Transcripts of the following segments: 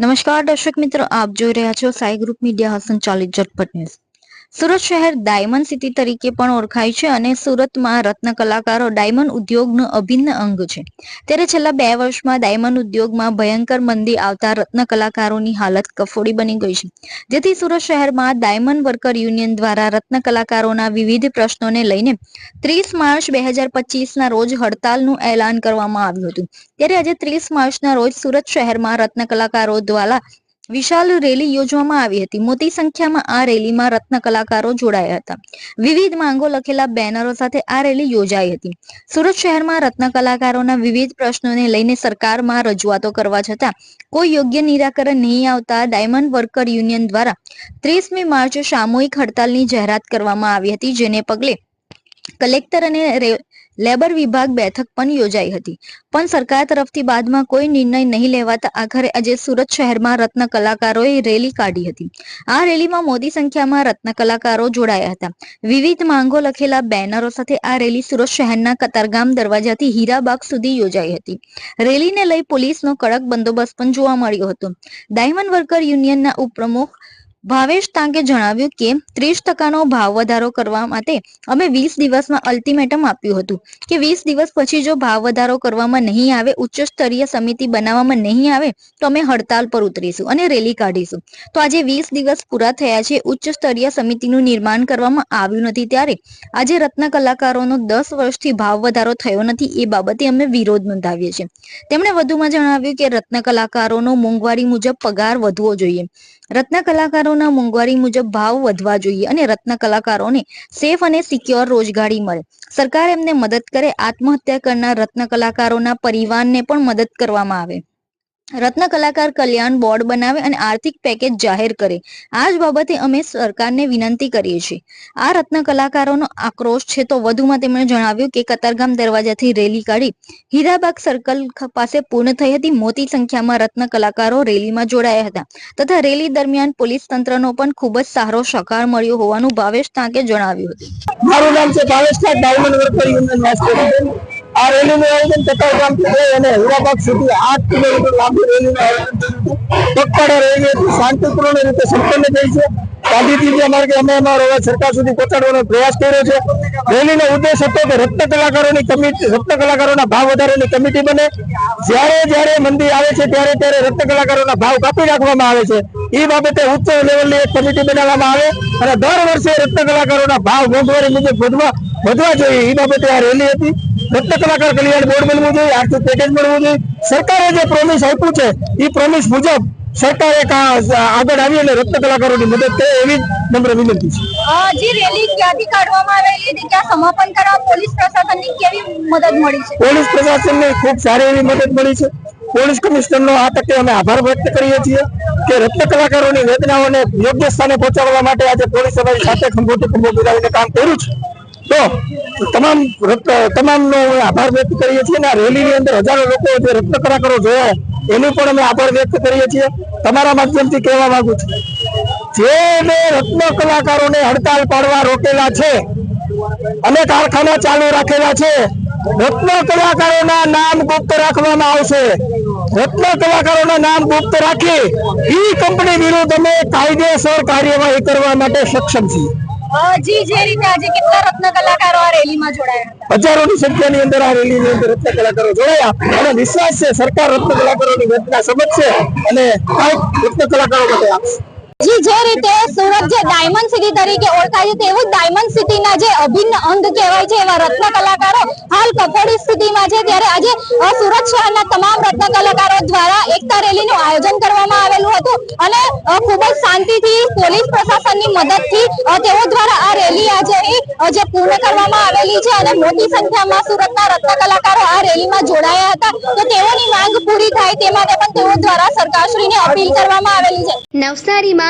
નમસ્કાર દર્શક મિત્રો આપ જોઈ રહ્યા છો સાઈ ગ્રુપ મીડિયા સંચાલિત ઝટપટ ન્યૂઝ. સુરત શહેર ડાયમંડ સિટી તરીકે પણ ઓળખાય છે અને સુરતમાં રત્ન કલાકારો ડાયમંડ ઉદ્યોગનું અભિન્ન અંગ છે. ત્યારે છેલ્લા બે વર્ષમાં ડાયમંડ ઉદ્યોગમાં ભયંકર મંદી આવતા રત્ન કલાકારોની હાલત કફોડી બની ગઈ છે. જેથી સુરત શહેરમાં ડાયમંડ વર્કર યુનિયન દ્વારા રત્ન કલાકારોના વિવિધ પ્રશ્નોને લઈને ત્રીસ માર્ચ બે હજાર પચીસના રોજ હડતાલનું એલાન કરવામાં આવ્યું હતું. ત્યારે આજે ત્રીસ માર્ચના રોજ સુરત શહેરમાં રત્ન કલાકારો દ્વારા વિશાલ રેલી યોજવામાં આવી હતી. મોટી સંખ્યામાં આ રેલીમાં રત્ન કલાકારો જોડાયા હતા. વિવિધ માંગો લખેલા બેનરો સાથે આ રેલી યોજાઈ હતી. સુરત શહેરમાં રત્ન કલાકારોના વિવિધ પ્રશ્નોને લઈને સરકારમાં રજૂઆતો કરવા છતાં કોઈ યોગ્ય નિરાકરણ નહીં આવતા ડાયમંડ વર્કર યુનિયન દ્વારા ત્રીસમી માર્ચ સામૂહિક હડતાલની જાહેરાત કરવામાં આવી હતી, જેને પગલે કલેક્ટર અને લેબર વિભાગ બેઠક પણ યોજાઈ હતી. પણ સરકાર તરફથી બાદમાં કોઈ નિર્ણય નહીં લેવાતા આખરે આજે સુરત શહેરમાં રત્ન કલાકારોએ રેલી કાઢી હતી. આ રેલીમાં મોટી સંખ્યામાં રત્ન કલાકારો જોડાયા હતા. વિવિધ માંગો લખેલા બેનરો સાથે આ રેલી સુરત શહેરના કતારગામ દરવાજાથી હીરાબાગ સુધી યોજાઈ હતી. રેલીને લઈ પોલીસનો કડક બંદોબસ્ત પણ જોવા મળ્યો હતો. ડાયમંડ વર્કર યુનિયનના ઉપપ્રમુખ ભાવેશ તાંકે જણાવ્યું કે ત્રીસ ટકાનો ભાવ વધારો કરવા માટે અમે વીસ દિવસમાં અલ્ટિમેટમ આપ્યું હતું કે વીસ દિવસ પછી જો ભાવ વધારો કરવામાં નહીં આવે ઉચ્ચ સ્તરીય સમિતિ બનાવવામાં નહીં આવે, તો અમે હડતાલ પર ઉતરીશું અને રેલી કાઢીશું. તો આજે વીસ દિવસ પૂરા થયા છે ઉચ્ચ સ્તરીય સમિતિનું નિર્માણ કરવામાં આવ્યું નથી ત્યારે આજે રત્ન કલાકારોનો દસ વર્ષથી ભાવ વધારો થયો નથી એ બાબતે અમે વિરોધ નોંધાવીએ છીએ. તેમણે વધુમાં જણાવ્યું કે રત્ન કલાકારોનો મોંઘવારી મુજબ પગાર વધવો જોઈએ. રત્ન કલાકારોના મોંઘવારી મુજબ ભાવ વધવા જોઈએ અને રત્ન કલાકારોને સેફ અને સિક્યોર રોજગારી મળે. સરકાર એમને મદદ કરે, આત્મહત્યા કરનાર રત્ન કલાકારોના પરિવારને પણ મદદ કરવામાં આવે. રત્ન કલાકાર કલ્યાણ બોર્ડ બનાવે અને આર્થિક પેકેજ જાહેર કરે. આ જ બાબતે અમે સરકારને વિનંતી કરીએ છીએ. આ રત્ન કલાકારોનો આક્રોશ છે તો વધુમાં તેમણે જણાવ્યું કે કતારગામ દરવાજાથી રેલી કાઢી હીરાબાગ સર્કલ પાસે પૂર્ણ થઈ હતી. મોટી સંખ્યામાં રત્ન કલાકારો રેલીમાં જોડાયા હતા તથા રેલી દરમિયાન પોલીસ તંત્રનો પણ ખૂબ જ સારો સહકાર મળ્યો હોવાનું ભાવેશ તાંકે જણાવ્યું હતું. મારું નામ છે ભાવેશ ડાયમંડ વર્કર યુનિયન આ રેલીનું આયોજન કતારગામથી થઈ અને હીરાબાગ સુધી આઠ કિલોમીટર લાંબી રેલીનું આયોજન થયું પગપાળા રેલી શાંતિપૂર્ણ રીતે સંપન્ન થઈ છે. ગાંધીજી માર્ગે અમે અમારો અવાજ સરકાર સુધી પહોંચાડવાનો પ્રયાસ કર્યો છે. રેલીનો ઉદ્દેશ હતો કે રત્ન કલાકારોની કમિટી રત્ન કલાકારોના ભાવ વધારાની કમિટી બને. જ્યારે જ્યારે મંદી આવે છે, ત્યારે ત્યારે રત્ન કલાકારોના ભાવ કાપી નાખવામાં આવે છે. એ બાબતે ઉચ્ચ લેવલની એક કમિટી બનાવવામાં આવે અને દર વર્ષે રત્ન કલાકારોના ભાવ મોંઘવારી મુજબ વધવા વધવા જોઈએ. એ બાબતે આ રેલી હતી. રત્ન કલાકાર કલ્યાણ બોર્ડ બનવું જોઈએ આર્થિક પેકેજ મળવું જોઈએ. સરકારે જે પ્રોમિસ આપ્યું છે એ પ્રોમિસ મુજબ સરકાર એક આગળ આવી અને રત્ન કલાકારોની મદદ કરે એવી નમ્ર વિનંતી છે. જે રેલી ક્યાંથી કાઢવામાં આવેલી હતી ત્યાં સમાપન કરવા પોલીસ પ્રશાસનની કેવી મદદ મળી છે? પોલીસ પ્રશાસનને ખૂબ સારી એવી મદદ મળી છે. પોલીસ કમિશનરનો આ તકે અમે આભાર વ્યક્ત કરીએ છીએ કે રત્ન કલાકારોની વેદનાઓને યોગ્ય સ્થાને પહોંચાડવા માટે આજે પોલીસ અમારી સાથે ખંભોથી ખંભો મિલાવીને કામ કર્યું છે. તો તમામ તમામનો આભાર વ્યક્ત કરીએ છીએ આ રેલીની અંદર હજારો લોકો જે રત્ન જોયા, એનું પણ અમે આભાર વ્યક્ત કરીએ છીએ. તમારા માધ્યમથી કહેવા માંગુ છું, જે રત્ન કલાકારોને હડતાલ પાડવા રોકેલા છે, અને કારખાના ચાલુ રાખેલા છે, રત્ન કલાકારોના નામ ગુપ્ત રાખવામાં આવશે. રત્ન કલાકારોના નામ ગુપ્ત રાખી ઈ કંપની વિરુદ્ધ અમે કાયદેસર કાર્યવાહી કરવા માટે સક્ષમ છીએ. જી, જે રીતે આજે કેટલા રત્ન કલાકારો આ રેલીમાં જોડાયા હજારોની સંખ્યાની અંદર આ રેલીની અંદર રત્ન કલાકારો જોડાયા. અને વિશ્વાસ છે, સરકાર રત્ન કલાકારોની વેદના સમજશે અને રત્ન કલાકારો માટે આપશે મદદથી તેઓ દ્વારા આ રેલી આજે જે પૂર્ણ કરવામાં આવેલી છે અને મોટી સંખ્યામાં સુરતના રત્ન કલાકારો આ રેલીમાં જોડાયા હતા. તો તેઓની માંગ પૂરી થાય તે માટે પણ તેઓ દ્વારા સરકારશ્રીને અપીલ કરવામાં આવેલી છે. નવસારીમાં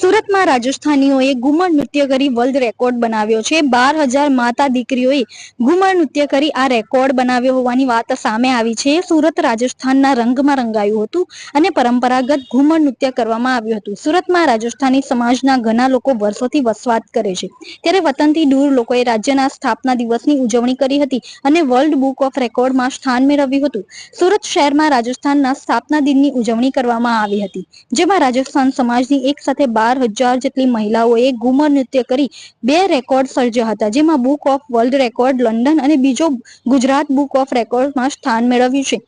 સુરતમાં રાજસ્થાનીઓએ ઘુમર નૃત્ય કરી વર્લ્ડ રેકોર્ડ બનાવ્યો છે. બાર હજાર માતા દીકરીઓએ ઘુમર નૃત્ય કરી આ રેકોર્ડ બનાવ્યો હોવાની વાત સામે આવી છે. સુરત રાજસ્થાનના રંગમાં રંગાયું હતું અને પરંપરાગત ઘુમર નૃત્ય કરવામાં આવ્યું હતું. સુરતમાં રાજસ્થાની સમાજના ઘણા લોકો વર્ષોથી વસવાટ કરે છે. ત્યારે વતનથી દૂર લોકોએ રાજ્યના સ્થાપના દિવસની ઉજવણી કરી હતી અને વર્લ્ડ બુક ઓફ રેકોર્ડમાં સ્થાન મેળવ્યું હતું. સુરત શહેરમાં રાજસ્થાનના સ્થાપના દિનની ઉજવણી કરવામાં આવી હતી, જેમાં રાજસ્થાન સમાજની એક સાથે બાર હજાર જેટલી મહિલાઓએ ઘુમર નૃત્ય કરી બે રેકોર્ડ સર્જ્યા હતા. જેમાં book of world record London અને બીજો ગુજરાત બુક ઓફ રેકોર્ડમાં સ્થાન મેળવ્યું છે.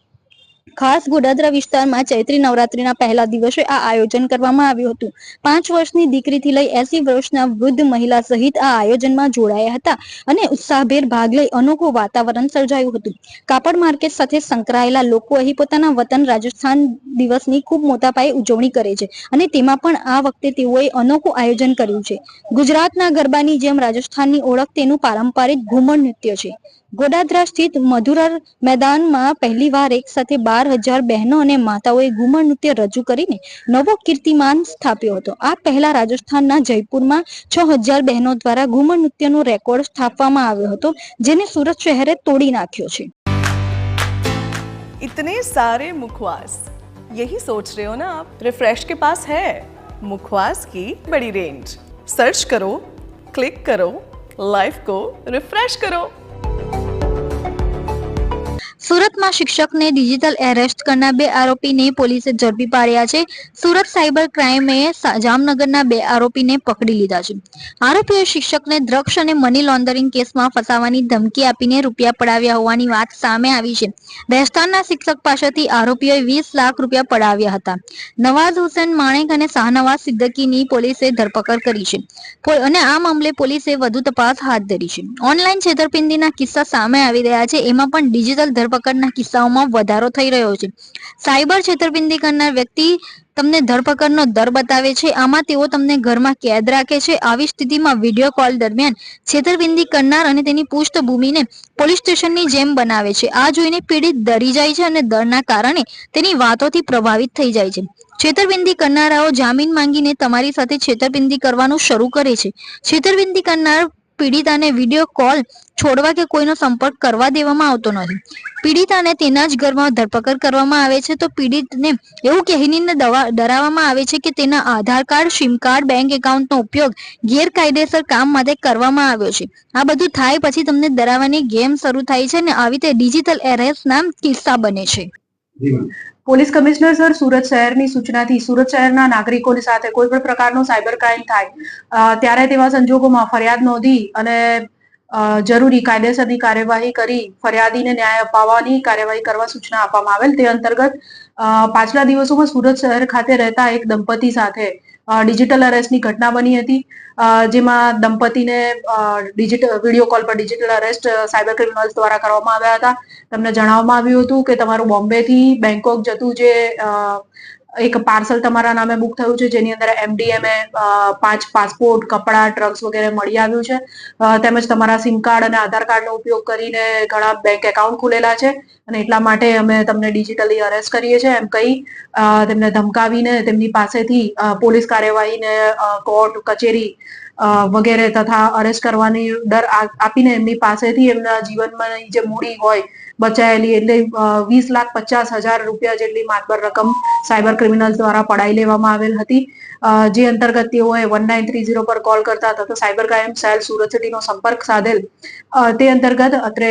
ખાસ ગોડાદરા વિસ્તારમાં ચૈત્રી નવરાત્રીના પહેલા દિવસે આ આયોજન કરવામાં આવ્યું હતું. પાંચ વર્ષની દીકરીથી લઈ એસી વર્ષના વૃદ્ધ મહિલા સહિત આ આયોજનમાં જોડાયા હતા અને ઉત્સાહભેર ભાગ લઈ અનોખું વાતાવરણ સર્જાયું હતું. કાપડ માર્કેટ સાથે સંકળાયેલા લોકો અહીં પોતાના વતન રાજસ્થાન દિવસની ખૂબ મોટા પાયે ઉજવણી કરે છે અને તેમાં પણ આ વખતે તેઓએ અનોખું આયોજન કર્યું છે. ગુજરાતના ગરબાની જેમ રાજસ્થાનની ઓળખ તેનું પારંપરિક ઘુમણ નૃત્ય છે. ગોડાદરા સ્થિત મધુરર મેદાનમાં પહેલીવાર એક સાથે બાર હજાર બહેનો અને માતાઓએ ઘુમર નૃત્ય રજૂ કરીને નવો કીર્તિમાન સ્થાપ્યો હતો આ પહેલા રાજસ્થાનના જયપુરમાં છ હજાર બહેનો દ્વારા ઘુમર નૃત્યનો રેકોર્ડ સ્થાપવામાં આવ્યો હતો જેને સુરત શહેરે તોડી નાખ્યો છે इतने सारे मुखवास यही सोच रहे हो ना आप रिफ्रेश के पास है मुखवास की बड़ी रेंज सर्च करो क्लिक करो लाइफ को रिफ्रेश करो સુરતમાં શિક્ષકને ડિજિટલ એરેસ્ટ કરનાર બે આરોપીને પોલીસે ઝડપી પાડ્યા છે. સુરત સાયબર ક્રાઇમે જામનગરના બે આરોપીને પકડી લીધા છે. આરોપીઓએ શિક્ષકને ડ્રગ્સ અને મની લોન્ડરિંગ કેસમાં ફસાવાની ધમકી આપીને રૂપિયા પડાવ્યા હોવાની વાત સામે આવી છે. વેસ્તાનના શિક્ષક પાસેથી આરોપીઓએ વીસ લાખ રૂપિયા પડાવ્યા હતા. નવાઝ હુસેન માણેક અને શાહનવાઝ સિદ્દકીની પોલીસે ધરપકડ કરી છે. અને આ મામલે પોલીસે વધુ તપાસ હાથ ધરી છે. ઓનલાઈન છેતરપિંડીના કિસ્સા સામે આવી રહ્યા છે. એમાં પણ ડિજિટલ ધરપકડના કિસ્સાઓમાં વધારો થઈ રહ્યો છે. સાયબર છેતરપિંડી કરનાર વ્યક્તિ તમને ધરપકડનો દર બતાવે છે. આમાં તેઓ તમને ઘરમાં કેદ રાખે છે. આવી સ્થિતિમાં વીડિયો કોલ દરમિયાન છેતરપિંડી કરનાર અને તેની પૃષ્ઠભૂમિને પોલીસ સ્ટેશનની જેમ બનાવે છે. આ જોઈને પીડિત ડરી જાય છે અને ડરના કારણે તેની વાતોથી પ્રભાવિત થઈ જાય છે. છેતરપિંડી કરનારાઓ જામીન માંગીને તમારી સાથે છેતરપિંડી કરવાનું શરૂ કરે છે. છેતરપિંડી કરનાર પીડિતાને વીડિયો કોલ છોડવા કે કોઈનો સંપર્ક કરવા દેવામાં આવતો નથી. પીડિતાને તેના જ ઘરમાં ધરપકડ કરવામાં આવે છે તો પીડિતને એવું કહીને દવા, ડરાવવામાં આવે છે કે તેના Aadhaar card SIM card bank એકાઉન્ટનો ઉપયોગ ગેરકાયદેસર કામ માટે કરવામાં આવ્યો છે. આ બધું થાય પછી તમને ડરાવવાની ગેમ શરૂ થાય છે અને આવી રીતે ડિજિટલ એરેસ્ટના કિસ્સા બને છે. પોલીસ કમિશનર સર, સુરત શહેરની સૂચનાથી સુરત શહેરના નાગરિકોની સાથે કોઈ પણ પ્રકારનો સાયબર ક્રાઇમ થાય ત્યારે તેવા સંજોગોમાં ફરિયાદ નોંધી અને જરૂરી કાયદેસરની કાર્યવાહી કરી, ફરિયાદીને ન્યાય અપાવવાની કાર્યવાહી કરવા સૂચના આપવામાં આવેલ. તે અંતર્ગત પાછલા દિવસોમાં સુરત શહેર ખાતે રહેતા એક દંપતી સાથે ડિજિટલ અરેસ્ટની ઘટના બની હતી. જેમાં દંપતીને ડિજિટલ વીડિયો કોલ પર ડિજિટલ અરેસ્ટ સાયબર ક્રિમિનલ્સ દ્વારા કરવામાં આવ્યા હતા. તમને જણાવવામાં આવ્યું હતું કે તમારું બોમ્બેથી બેંકોક જતું જે એક પાર્સલ તમારા નામે બુક થયું છે, જેની અંદર એમડીએમએ પાંચ પાસપોર્ટ, કપડાં ડ્રગ્સ વગેરે મળી આવ્યું છે. તેમજ તમારા સિમ કાર્ડ અને આધાર કાર્ડનો ઉપયોગ કરીને ઘણા બેંક એકાઉન્ટ ખુલેલા છે અને એટલા માટે અમે તમને ડિજિટલી અરેસ્ટ કરીએ છીએ. એમ કહી તેમને ધમકાવીને તેમની પાસેથી પોલીસ કાર્યવાહીને કોર્ટ કચેરી વગેરે તથા અરેસ્ટ કરવાની ડર આપીને એમની પાસેથી એમના જીવનમાં જે મૂડી હોય બચાયેલી એટલે વીસ લાખ પચાસ હજાર રૂપિયા જેટલી માતબર રકમ સાયબર ક્રિમિનલ્સ દ્વારા પડાઈ લેવામાં આવેલ હતી. જે અંતર્ગત તેઓએ વન નાઇન થ્રી ઝીરો પર કોલ કરતા તથા સાયબર ક્રાઇમ સેલ સુરત સિટીનો સંપર્ક સાધેલ. તે અંતર્ગત અત્રે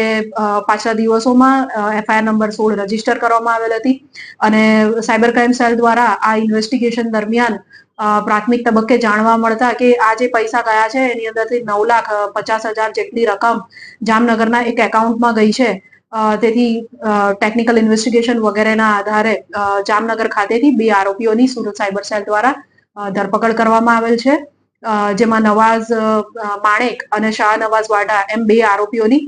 પાછલા દિવસોમાં એફઆઈઆર નંબર સોળ રજિસ્ટર કરવામાં આવેલ હતી અને સાયબર ક્રાઇમ સેલ દ્વારા આ ઇન્વેસ્ટિગેશન દરમિયાન પ્રાથમિક તબક્કે જાણવા મળતા કે આ જે પૈસા ગયા છે એની અંદરથી નવ લાખ પચાસ હજાર જેટલી રકમ જામનગરના એક એકાઉન્ટમાં ગઈ છે. તેથી ટેકનિકલ ઇન્વેસ્ટિગેશન વગેરેના આધારે જામનગર ખાતેથી બે આરોપીઓની સુરત સાયબર સેલ દ્વારા ધરપકડ કરવામાં આવેલ છે. જેમાં નવાઝ માણેક અને શાહ નવાઝ વાડા એમ બે આરોપીઓની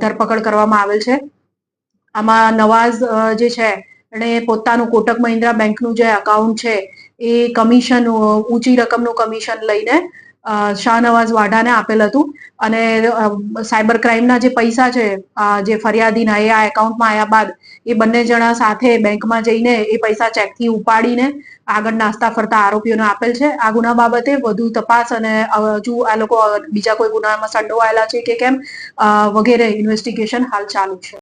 ધરપકડ કરવામાં આવેલ છે. આમાં નવાઝ જે છે, એણે પોતાનું કોટક મહિન્દ્રા બેંકનું જે અકાઉન્ટ છે, એ કમિશન ઊંચી રકમનું કમિશન લઈને શાહનવાઝ વાઢાને આપેલ હતું. અને સાયબર ક્રાઇમના જે પૈસા છે જે ફરિયાદીના એ આ એકાઉન્ટમાં આવ્યા બાદ એ બંને જણા સાથે બેંકમાં જઈને એ પૈસા ચેકથી ઉપાડીને આગળ નાસ્તા ફરતા આરોપીઓને આપેલ છે. આ ગુના બાબતે વધુ તપાસ અને હજુ આ લોકો બીજા કોઈ ગુનામાં સંડોવાયેલા છે કે કેમ વગેરે ઇન્વેસ્ટિગેશન હાલ ચાલુ છે.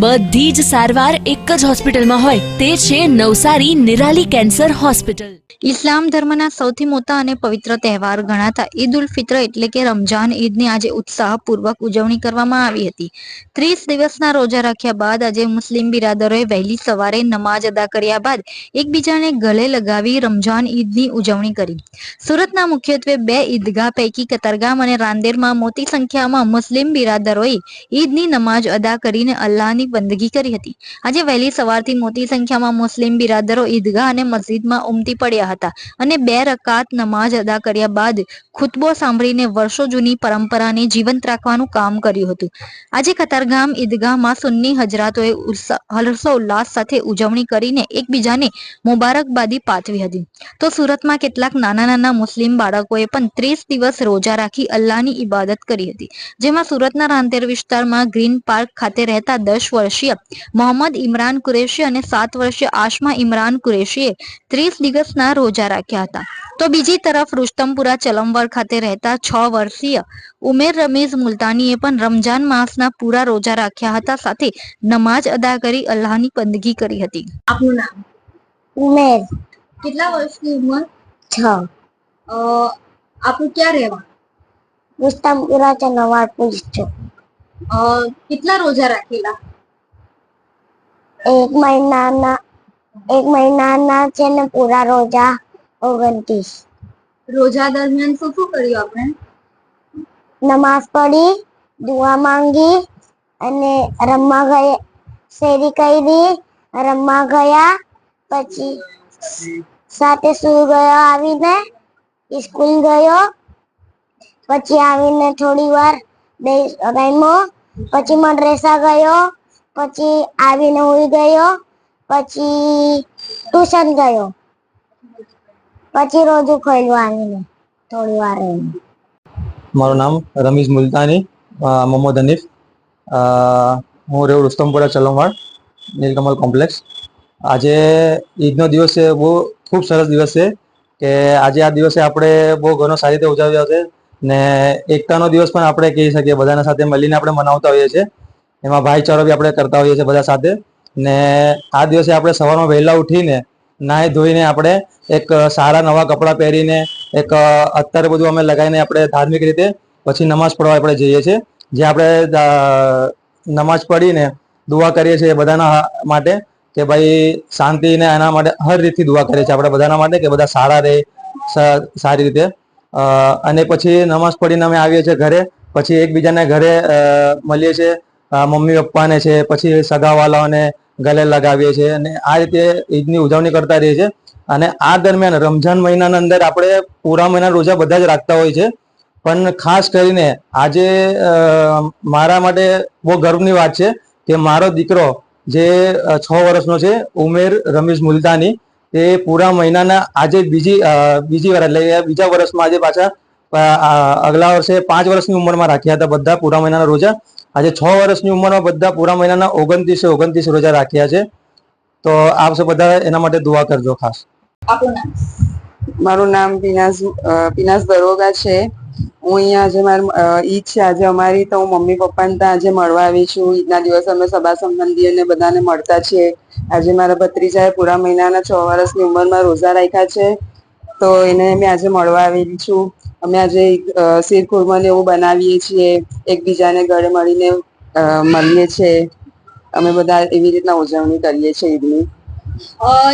બધી જ સારવાર એક જ હોસ્પિટલમાં હોય. તે છે Navsari Nirali cancer hospital. Islam ધર્મના સૌથી મોટા અને પવિત્ર તહેવાર ગણાતા ઈદ ઉલ ફિત્ર એટલે કે રમજાન ઈદની આજે ઉત્સાહપૂર્વક ઉજવણી કરવામાં આવી હતી. ત્રીસ દિવસના રોજા રાખ્યા બાદ આજે મુસ્લિમ બિરાદરોએ વહેલી સવારે નમાજ અદા કર્યા બાદ એકબીજાને ગળે લગાવી રમજાન ઈદની ઉજવણી કરી. સુરતના મુખ્યત્વે બે ઈદગાહ પૈકી કતારગામ અને રાંદેરમાં મોટી સંખ્યામાં મુસ્લિમ બિરાદરોએ ઈદની નમાજ અદા કરીને અલ્લાહની બંદગી કરી હતી. આજે વહેલી સવારથી મોટી સંખ્યામાં મુસ્લિમ બિરાદરો ઈદગાહ અને મસ્જિદમાં ઉમટી પડ્યા હતા અને બે રકાત નમાજ અદા કર્યા બાદ ખુતબો સાંભળીને વર્ષો જૂની પરંપરાને જીવંત રાખવાનું કામ કર્યું હતું. આજે કતારગામ ઈદગાહમાં સુન્ની હજરાતોએ હર્ષોલ્લાસ સાથે ઉજવણી કરીને એકબીજાને મુબારકબાદી પાઠવી હતી. તો સુરતમાં કેટલાક નાના નાના મુસ્લિમ બાળકોએ પણ ત્રીસ દિવસ રોજા રાખી અલ્લાહની ઇબાદત કરી હતી. જેમાં સુરતના રાંતેર વિસ્તારમાં ગ્રીન પાર્ક ખાતે રહેતા દસ વર્ષીય મોહમ્મદ ઇમરાન કુરેશી અને સાત વર્ષીય આશમા ઇમરાન કુરેશીએ ત્રીસ દિવસના રોજા રાખ્યા હતા. તો બીજી તરફ રુસ્તમપુરા ચલમવર ખાતે રહેતા છ વર્ષીય ઉમેર રમીઝ મુલતાનીએ પણ રમજાન માસના પૂરા રોજા રાખ્યા હતા સાથે નમાજ અદા કરી અલ્લાહની બંદગી કરી હતી. આપનું નામ? ઉમેર. કેટલા વર્ષની ઉંમર? છ. આપનું ક્યાં રહેવા? રુસ્તમપુરા ચલમવર પોલીસ ચોક કેટલા રોજા રાખેલા? એક મહિનાના એક મહિનાના છે ને પૂરા રોજા ઓગણત્રીસ. રોજા દરમિયાન શું શું કર્યું આપણે? નમાઝ પઢી દુઆ માંગી અને રમવા ગયા શેરી કરી રમવા ગયા પછી સાથે સુઈ ગયો આવીને સ્કૂલ ગયો પછી આવીને થોડી વાર રમ્યો પછી મદ્રેસા ગયો પછી આવીને ઉઈ ગયો, પછી ટ્યુશન ગયો. પછી રોજ ખોલ્યું આવીને, થોડી વાર મારું નામ રમીશ મુલતાની મોહમ્મદ હનીફ. હું રેવ રુસ્તમપુરા ચલમવાડ નીલકમલ કોમ્પ્લેક્સ. આજે ઈદનો દિવસ છે, બહુ ખૂબ સરસ દિવસ છે કે આજે આ દિવસે આપણે બહુ ઘણો સારી રીતે ઉજવ્યો છે ને એકતાનો દિવસ પણ આપણે કહી શકીએ, બધાના સાથે મળીને આપણે મનાવતા હોઈએ છીએ. એમાં ભાઈચારો બી આપણે કરતા હોઈએ છીએ બધા સાથે. ને આ દિવસે આપણે સવારમાં વહેલા ઉઠીને નાહી ધોઈને આપણે એક સારા નવા કપડાં પહેરીને એક અત્યારે બધું અમે લગાવીને આપણે ધાર્મિક રીતે પછી નમાઝ પઢવા આપણે જઈએ છીએ. જે આપણે નમાઝ પઢીને દુઆ કરીએ છીએ બધાના માટે કે ભાઈ શાંતિ ને એના માટે હર રીતથી દુઆ કરીએ છીએ આપણે બધાના માટે કે બધા સારા રહે સારી રીતે. અને પછી નમાઝ પઢીને અમે આવીએ છીએ ઘરે. પછી એકબીજાને ઘરે મળીએ છીએ. મમ્મી પપ્પાને છે, પછી સગાવાલાઓને ગલે લગાવીએ છીએ અને આ રીતે ઈદની ઉજવણી કરતા રહીએ છીએ. અને આ દરમિયાન રમઝાન મહિનાના અંદર આપણે પૂરા મહિના રોજા બધા જ રાખતા હોય છે પણ ખાસ કરીને આજે મારા માટે બહુ ગર્વની વાત છે કે મારો દીકરો જે છ વર્ષનો છે, ઉમેર રમેશ મુલતાની તે પૂરા મહિનાના આજે બીજી બીજી વાર, એટલે બીજા વર્ષમાં આજે પાછા અગલા વર્ષે પાંચ વર્ષની ઉંમરમાં રાખ્યા હતા બધા પૂરા મહિનાના રોજા. આજે છ વર્ષની ઉંમરમાં બધા પૂરા મહિનાના ઓગણત્રીસે ઓગણત્રીસ રોજા રાખ્યા છે. તો આપ સૌ બધા એના માટે દુઆ કરજો ખાસ. મારું નામ પિનાસ પિનાસ દરોગા છે. હું અહીંયા આજે મારી ઈદ છે. આજે અમારી તો હું મમ્મી પપ્પાને ત્યાં આજે મળવા આવી છું. ઈદના દિવસે અમે સભા સંબંધી અને બધાને મળતા છીએ. આજે મારા ભત્રીજાએ પૂરા મહિનાના છ વર્ષની ઉંમરમાં રોજા રાખ્યા છે. તો એને મેં આજે મળવા આવેલી છું. અમે આજે શીર શીરખુરમા ને એવું બનાવીએ છીએ એકબીજાને ગળે મળીને મળીએ છીએ અમે બધા એવી રીતના ઉજવણી કરીએ છીએ ઈદની.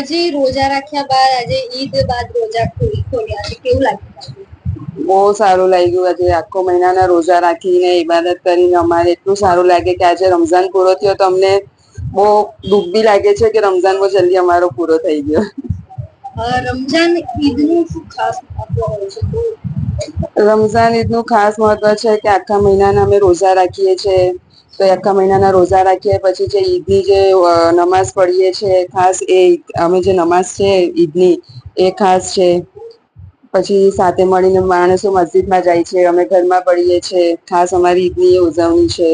જે રોજા રાખ્યા બાદ આજે ઈદ બાદ રોજા ખોલી ખોલ્યા છે. કેવું લાગ્યું બહુ સારું લાગ્યું. આજે આખો મહિનાના રોજા રાખીને ઇબાદત કરીને અમારે એટલું સારું લાગે કે આજે રમઝાન પૂરો થયો તો અમને બહુ દુઃખ બી લાગે છે કે રમઝાન બહુ જલ્દી અમારો પૂરો થઈ ગયો. રમઝાન ઈદનું શું ખાસ મહત્વ હોય છે? રમઝાન ઈદનું ખાસ મહત્વ છે કે આખા મહિનાના અમે રોઝા રાખીએ છીએ તો આખા મહિનાના રોઝા રાખીએ પછી જે ઈદની જે નમાઝ પઢીએ છીએ ખાસ એ અમે જે નમાઝ છે ઈદની, એ ખાસ છે. પછી સાથે મળીને માણસો મસ્જિદમાં જાય છે, અમે ઘરમાં પડીએ છીએ ખાસ અમારી ઈદની એ ઉજવણી છે.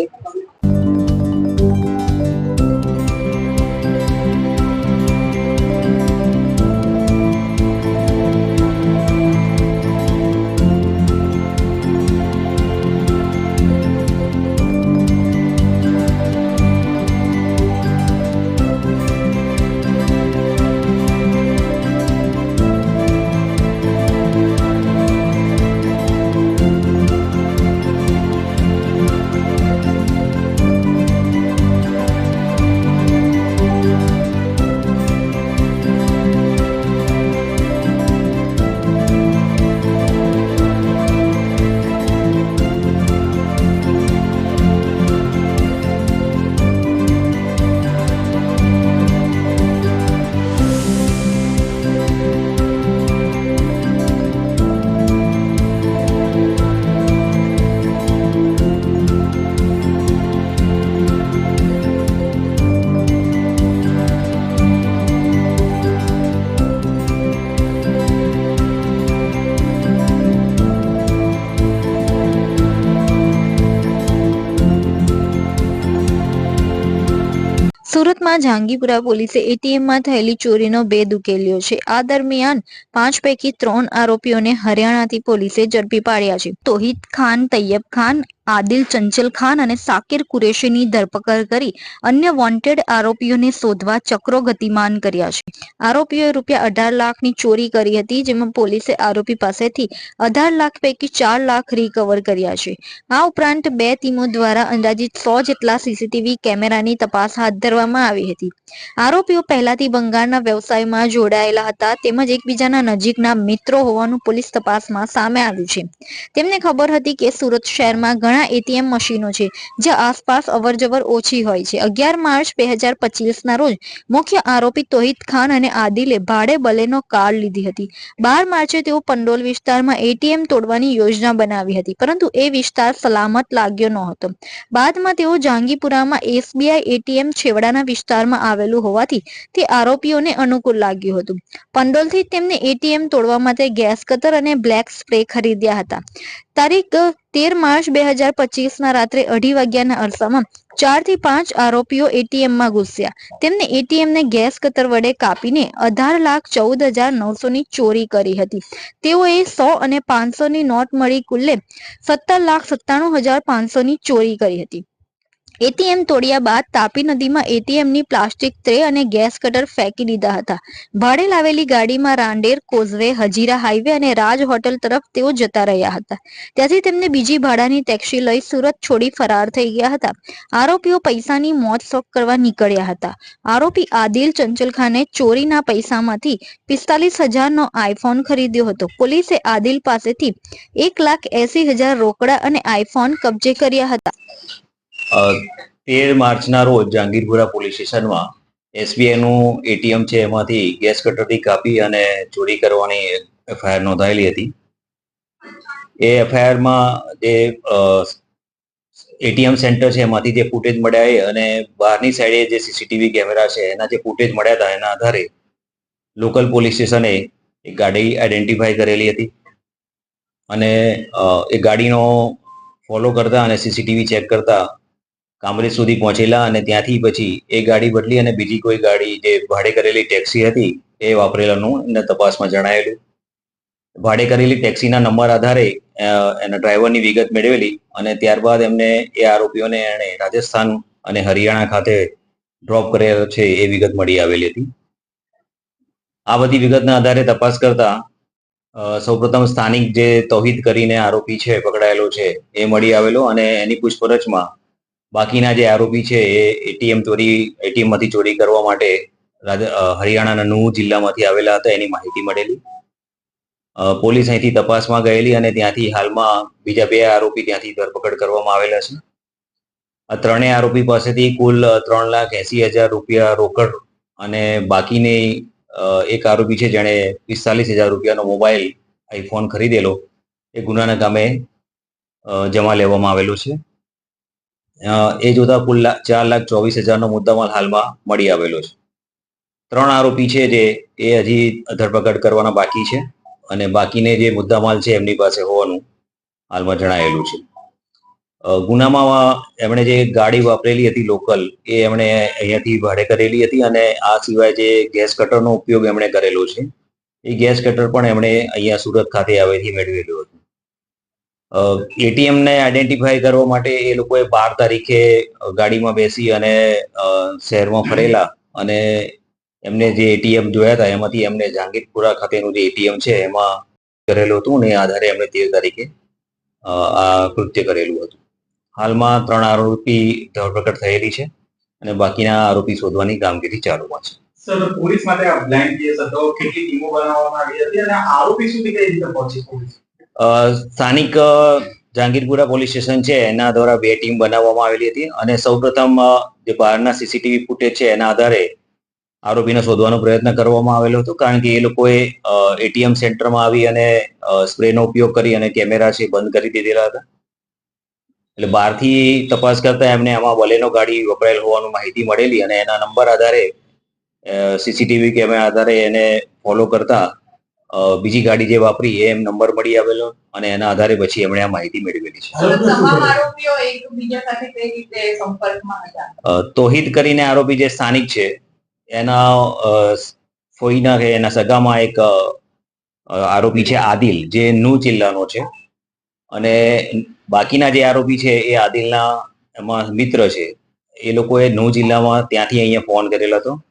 ಮೈಸೂರು સુરતમાં જહાંગીપુરા પોલીસે એટીએમમાં થયેલી ચોરીનો ભેદ ઉકેલ્યો છે. આ દરમિયાન પાંચ પૈકી ત્રણ આરોપીઓને હરિયાણાથી પોલીસે ઝડપી પાડ્યા છે. તોહિદ ખાન, તૈયબ ખાન, આદિલ, ચંચલ ખાન અને સાકિર કુરેશીની ધરપકડ કરી અન્ય વોન્ટેડ આરોપીઓને શોધવા ચક્રો ગતિમાન કર્યા છે. આરોપીઓએ રૂપિયા અઢાર લાખની ચોરી કરી હતી, જેમાં પોલીસે આરોપી પાસેથી અઢાર લાખ પૈકી ચાર લાખ રિકવર કર્યા છે. આ ઉપરાંત બે ટીમો દ્વારા અંદાજિત સો જેટલા સીસીટીવી કેમેરાની તપાસ હાથ ધરવામાં આવી હતી. આરોપીઓ પહેલાથી બંગાળના વ્યવસાયમાં જોડાયેલા હતા, તેમજ એકબીજાના નજીકના મિત્રો હોવાનું પોલીસ તપાસમાં સામે આવ્યું છે. તેમને ખબર હતી કે સુરત શહેરમાં ઘણા એટીએમ મશીનો છે, જે આસપાસ અવરજવર ઓછી હોય છે. અગિયાર માર્ચ બે હજાર પચીસના રોજ મુખ્ય આરોપી તોહિદ ખાન અને આદિલે ભાડે બલેનો કાર લીધી હતી. બાર માર્ચે તેઓ પંડોલ વિસ્તારમાં એટીએમ તોડવાની યોજના બનાવી હતી, પરંતુ એ વિસ્તાર સલામત લાગ્યો ન હતો બાદમાં તેઓ જહાંગીપુરામાં એસબીઆઈ એટીએમ છેવાડાના વિસ્તારમાં આવેલું હોવાથી તે આરોપીઓને અનુકૂળ લાગ્યું હતું. પંડોલથી તેમને એટીએમ તોડવા માટે ગેસ કતર અને બ્લેક સ્પ્રે ખરીદ્યા હતા. તારીખ તેર માર્ચ બે હજાર પચીસના રાત્રે અઢી વાગ્યાના અરસામાં ચારથી પાંચ આરોપીઓ એટીએમમાં ઘૂસ્યા. તેમને એટીએમને ગેસ કતર વડે કાપીને અઢાર લાખ ચૌદ હજાર નવસો ની ચોરી કરી હતી. તેઓએ સો અને પાંચસો ની નોટ મળી કુલ્લે સત્તર લાખ સત્તાણું હજાર પાંચસો ની ચોરી કરી હતી. એટીએમ તોડ્યા બાદ તાપી નદીમાં એટીએમની પ્લાસ્ટિક ટ્રે અને ગેસ કટર ફેંકી દીધા હતા. ભાડે લાવેલી ગાડીમાં રાંડેર કોઝવે, હજીરા હાઈવે અને રાજ હોટલ તરફ તેઓ જતા રહ્યા હતા. ત્યાંથી તેમને બીજી ભાડાની ટેક્સી લઈ સુરત છોડી ફરાર થઈ ગયા હતા. આરોપીઓ પૈસાની મોજ શોખ કરવા નીકળ્યા હતા. આરોપી આદિલ ચંચલ ખાને ચોરીના પૈસામાંથી પિસ્તાલીસ હજારનો આઈફોન ખરીદ્યો હતો. પોલીસે આદિલ પાસેથી એક લાખ એસી હજાર રોકડા અને આઈફોન કબજે કર્યા હતા. તેર માર્ચના રોજ જહાંગીરપુરા પોલીસ સ્ટેશનમાં એસબીઆઈ નું એટીએમ છે એમાંથી ગેસ કટરથી કાપી અને ચોરી કરવાની એફઆઈઆર નોંધાયેલી હતી. એ એફઆઈઆરમાં જે એટીએમ સેન્ટર છે એમાંથી જે ફૂટેજ મળ્યા એ અને બહારની સાઈડે જે સીસીટીવી કેમેરા છે એના જે ફૂટેજ મળ્યા હતા એના આધારે લોકલ પોલીસ સ્ટેશને એક ગાડી આઈડેન્ટિફાઈ કરેલી હતી. અને એ ગાડીનો ફોલો કરતા અને સીસીટીવી ચેક કરતા કામરેજ સુધી પહોંચેલા અને ત્યાંથી પછી એ ગાડી બદલી અને બીજી કોઈ ગાડી જે ભાડે કરેલી ટેક્સી હતી, એ વાપરેલાનું એમને તપાસમાં જણાયેલું. ભાડે કરેલી ટેક્સીના નંબર આધારે એના ડ્રાઈવરની વિગત મેળવેલી અને ત્યારબાદ એમને એ આરોપીઓને એણે રાજસ્થાન અને હરિયાણા ખાતે ડ્રોપ કરેલો છે એ વિગત મળી આવેલી હતી. આ બધી વિગતના આધારે તપાસ કરતા સૌપ્રથમ સ્થાનિક જે તૌહિદ કરીને આરોપી છે, પકડાયેલો છે, એ મળી આવેલો અને એની પૂછપરછમાં બાકીના જે આરોપી છે એ એટીએમ ચોરી એટીએમમાંથી ચોરી કરવા માટે હરિયાણાના નુહ જિલ્લામાંથી આવેલા હતા, એની માહિતી મળેલી. પોલીસ અહીંથી તપાસમાં ગયેલી અને ત્યાંથી હાલમાં બીજા બે આરોપી ત્યાંથી ધરપકડ કરવામાં આવેલા છે. આ ત્રણેય આરોપી પાસેથી કુલ ત્રણ લાખ એસી હજાર રૂપિયા રોકડ અને બાકીની એક આરોપી છે જેણે પિસ્તાલીસ હજાર રૂપિયાનો મોબાઈલ આઈફોન ખરીદેલો, એ ગુનાના કામે જમા લેવામાં આવેલું છે. એ જોતા કુલ ચાર લાખ ચોવીસ હજારનો મુદ્દામાલ હાલમાં મળી આવેલો છે. ત્રણ આરોપી છે જે, એ હજી ધરપકડ કરવાના બાકી છે અને બાકીને જે મુદ્દામાલ છે એમની પાસે હોવાનું હાલમાં જણાયેલું છે. ગુનામાં એમણે જે ગાડી વાપરેલી હતી લોકલ, એ એમણે અહીંયાથી ભાડે કરેલી હતી અને આ સિવાય જે ગેસ કટરનો ઉપયોગ એમણે કરેલો છે, એ ગેસ કટર પણ એમણે અહીંયા સુરત ખાતે આવેથી મેળવેલું હતું. એટીએમ ને આઈડેન્ટિફાઈ કરવા માટે એ લોકોએ બાર તારીખે ગાડીમાં બેસી અને શહેરમાં ફરેલા અને એમને જે એટીએમ જોયા હતા, એમાંથી એમને જાંગીરપુરા ખાતેનું જે એટીએમ છે, એમાં કરેલું હતું ને આધારે એમણે તેર તારીખે આ કૃત્ય કરેલું હતું. હાલમાં ત્રણ આરોપી ધરપકડ થયેલી છે અને બાકીના આરોપી શોધવાની કામગીરી ચાલુમાં છે. પોલીસ માટે આ બ્લાઇન્ડ કેસ હતો. કેટલી ટીમો બનાવવામાં આવી હતી અને આરોપી સુધી કઈ રીતે પહોંચી પોલીસ? સ્થાનિક જહાંગીરપુરા પોલીસ સ્ટેશન છે, એના દ્વારા બે ટીમ બનાવવામાં આવેલી હતી અને સૌપ્રથમ જે બહારના સીસીટીવી ફૂટેજ છે, એના આધારે આરોપીને શોધવાનો પ્રયત્ન કરવામાં આવેલો હતો, કારણ કે એ લોકોએ એટીએમ સેન્ટરમાં આવી અને સ્પ્રેનો ઉપયોગ કરી અને કેમેરા છે બંધ કરી દીધેલા હતા. એટલે બહારથી તપાસ કરતા એમને આમાં બલેનો ગાડી વપરાયેલ હોવાનું માહિતી મળેલી અને એના નંબર આધારે સીસીટીવી કેમેરા આધારે એને ફોલો કરતા બીજી ગાડી જે વાપરી એ એમ નંબર મળી આવેલો અને એના આધારે પછી એમણે આ માહિતી મેળવેલી છે. તમામ આરોપીઓ એકબીજા સાથે કઈ રીતે સંપર્કમાં હતા? અ, તોહિદ કરીને આરોપી જે સ્થાનિક છે એના ફોઈના કે એના સગામાં એક આરોપી છે આદિલ જે નુ જિલ્લાનો છે. અને બાકીના જે આરોપી છે એ આદિલના એમાં મિત્ર છે. એ લોકોએ નુ જિલ્લામાં ત્યાંથી અહીંયા ફોન કરેલો હતો.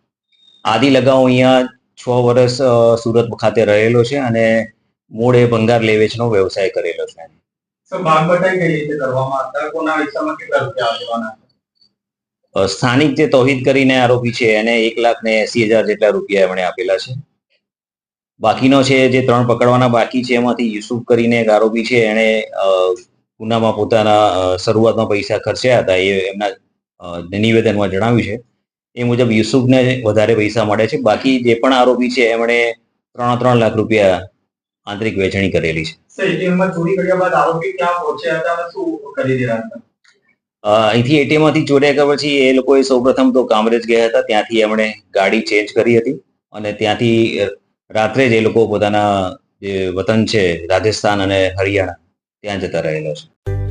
આદિલ અગાઉ અહીંયા છ વર્ષ સુરત ખાતે રહેલો છે અને મૂળ એ ભંગાર લેવેચનો વ્યવસાય કરેલો છે. સ્થાનિક જે તોહિદ કરીને આરોપી છે એને એક લાખ ને એસી હજાર જેટલા રૂપિયા એમણે આપેલા છે. બાકીનો છે જે ત્રણ પકડવાના બાકી છે એમાંથી યુસુફ કરીને એક આરોપી છે એણે ગુનામાં પોતાના શરૂઆતમાં પૈસા ખર્ચ્યા હતા એ એમના નિવેદનમાં જણાવ્યું છે. એ મુજબ યુસુફને વધારે પૈસા મળે છે. બાકી જે પણ આરોપી છે એમણે ત્રણ ત્રણ લાખ રૂપિયા આંતરિક વેચણી કરેલી છે. અહીંથી એટીએમમાંથી ચોર્યા ગયા પછી એ લોકોએ સૌપ્રથમ તો કામરેજ ગયા હતા. ત્યાંથી એમણે ગાડી ચેન્જ કરી હતી અને ત્યાંથી રાત્રે જ એ લોકો પોતાના જે વતન છે રાજસ્થાન અને હરિયાણા ત્યાં જતા રહેલા છે.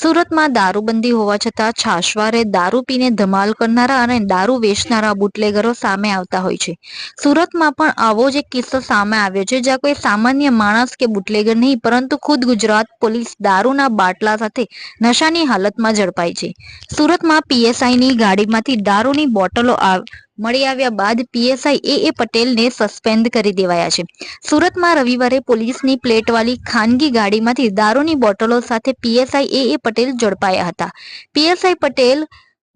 સુરતમાં દારૂબંધી હોવા છતાં છાશવારે દારૂ પીને ધમાલ કરનારા અને દારૂ વેચનારા બુટલેગરો સામે આવતા હોય છે. સુરતમાં પણ આવો જ એક કિસ્સો સામે આવ્યો છે, જ્યાં કોઈ સામાન્ય માણસ કે બુટલેગર નહીં, પરંતુ ખુદ ગુજરાત પોલીસ દારૂના બાટલા સાથે નશાની હાલતમાં ઝડપાઈ છે. સુરતમાં પીએસઆઈની ગાડીમાંથી દારૂની બોટલો મળી આવ્યા બાદ પીએસઆઈ એ એ પટેલને સસ્પેન્ડ કરી દેવાયા છે. સુરતમાં રવિવારે પોલીસની પ્લેટવાળી ખાનગી ગાડીમાંથી દારૂની બોટલો સાથે પીએસઆઈ એ એ પટેલ ઝડપાયા હતા. પીએસઆઈ પટેલ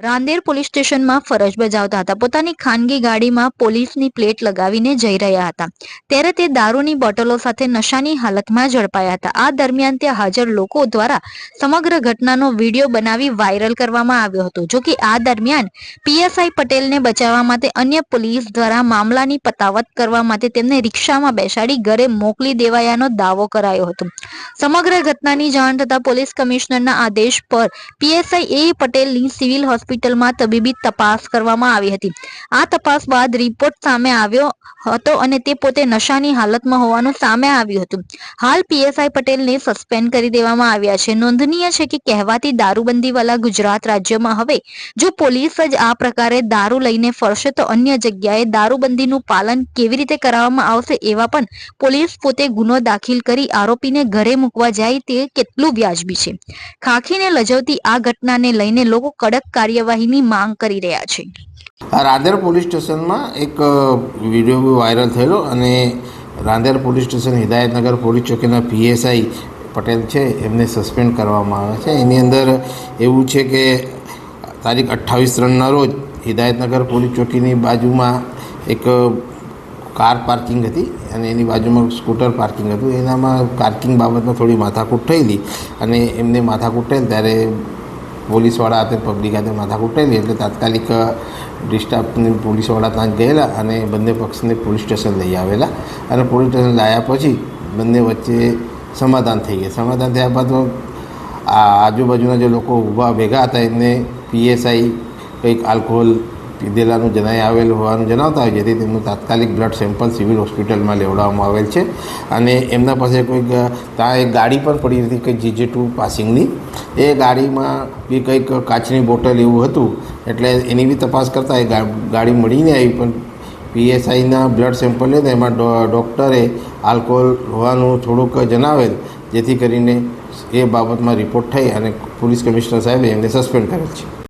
રાંદેર પોલીસ સ્ટેશનમાં ફરજ બજાવતા હતા. પોતાની ખાનગી ગાડીમાં પોલીસની પ્લેટ લગાવીને જઈ રહ્યા હતા. ત્યારે તે દારૂની બોટલો સાથે નશાની હાલતમાં ઝડપાયા હતા. આ દરમિયાન ત્યાં હાજર લોકો દ્વારા સમગ્ર ઘટનાનો વીડિયો બનાવી વાયરલ કરવામાં આવ્યો હતો. જો કે આ દરમિયાન પીએસઆઈ પટેલને બચાવવા માટે અન્ય પોલીસ દ્વારા મામલાની પતાવત કરવા માટે તેમને રિક્ષામાં બેસાડી ઘરે મોકલી દેવાયાનો દાવો કરાયો હતો. સમગ્ર ઘટનાની જાણ થતા પોલીસ કમિશનરના આદેશ પર પીએસઆઈ એ પટેલની સિવિલ હોસ્પિટલમાં તબીબી તપાસ કરવામાં આવી હતી. આ તપાસ બાદ રિપોર્ટ સામે આવ્યો હતો અને તે પોતે નશાની હાલતમાં હોવાનું સામે આવ્યું હતું. હાલ પીએસઆઈ પટેલને સસ્પેન્ડ કરી દેવામાં આવ્યા છે. નોંધનીય છે કે કહેવાતી દારૂબંધી વાળા ગુજરાત રાજ્યમાં હવે જો પોલીસ જ આ પ્રકારે દારૂ લઈને ફરશે તો અન્ય જગ્યાએ દારૂબંધીનું પાલન કેવી રીતે કરાવવામાં આવશે એવા પણ પોલીસ પોતે ગુનો દાખલ કરી આરોપીને ઘરે મૂકવા જાય તે કેટલું વ્યાજબી છે. ખાખીને લજવતી આ ઘટનાને લઈને લોકો કડક કાર્યવાહીની માંગ કરી રહ્યા છે. રાંદેર પોલીસ સ્ટેશનમાં એક વીડિયો વાયરલ થયેલો અને Rander police station Hidayatnagar police ચોકીના PSI Patel છે, એમને સસ્પેન્ડ કરવામાં આવે છે. એની અંદર એવું છે કે તારીખ અઠ્ઠાવીસ ત્રણના રોજ હિદાયતનગર પોલીસ ચોકીની બાજુમાં એક કાર પાર્કિંગ હતી અને એની બાજુમાં સ્કૂટર પાર્કિંગ હતું. એનામાં પાર્કિંગ બાબતમાં થોડી માથાકૂટ થયેલી અને એમને માથાકૂટ થયેલ ત્યારે પોલીસવાળા હાથે પબ્લિક હાથે માથાકૂટ થયેલી એટલે તાત્કાલિક ડિસ્ટાફને પોલીસવાળા ત્યાં ગયેલા અને બંને પક્ષને પોલીસ સ્ટેશન લઈ આવેલા. અને પોલીસ સ્ટેશન લાવ્યા પછી બંને વચ્ચે સમાધાન થઈ ગયા. સમાધાન થયા બાદ આ આજુબાજુના જે લોકો ઊભા ભેગા હતા, એમને પીએસઆઈ કંઈક આલ્કોહોલ પીધેલાનું જણાઈ આવેલ હોવાનું જણાવતા હોય, જેથી તેમનું તાત્કાલિક બ્લડ સેમ્પલ સિવિલ હોસ્પિટલમાં લેવડાવવામાં આવેલ છે. અને એમના પાસે કોઈક ત્યાં એક ગાડી પણ પડી હતી, કંઈક જીજે ટુ પાસિંગની એ ગાડીમાં બી કંઈક કાચની બોટલ એવું હતું, એટલે એની બી તપાસ કરતાં એ ગાડી મળીને આવી, પણ પીએસઆઈના બ્લડ સેમ્પલ લીધા એમાં ડૉક્ટરે આલ્કોહોલ હોવાનું થોડુંક જણાવેલ જેથી કરીને એ બાબતમાં રિપોર્ટ થઈ અને પોલીસ કમિશનર સાહેબે એમને સસ્પેન્ડ કરેલ છે.